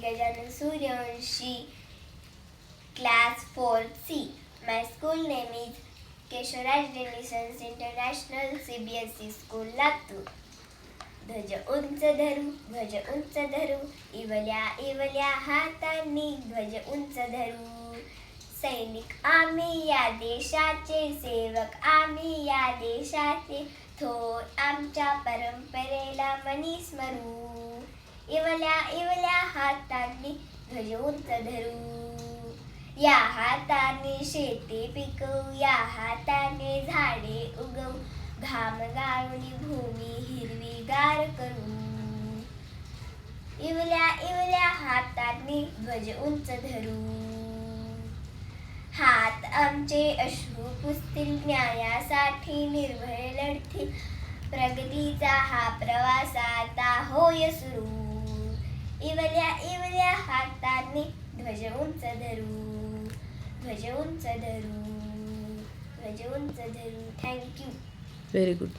Gajanan Suryavanshi class 4C. My school name is Kesharaj Renaissance International CBSE School Latur. ध्वज उंच धरू ध्वज उंच धरू इवल्या इवल्या हातांनी ध्वज उंच धरू सैनिक आम्ही या देशाचे सेवक आम्ही या देशाचे थोर आमच्या परंपरेला मनी स्मरू इवल्या इवल्या हातांनी ध्वज उंच धरू या हाताने शेती पिकवू या हाताने झाडे उगवू. घाम गाळून भूमी हिरवी गार करू. इवल्या इवल्या हातांनी ध्वज उंच धरू हात आमचे अश्रू पुसतील न्यायासाठी निर्भय लढतील. प्रगतीचा हा प्रवास आता होय सुरू. इवल्या हाताने ध्वज उंच धरू ध्वज उंच धरू ध्वज उंच धरू. Thank you very good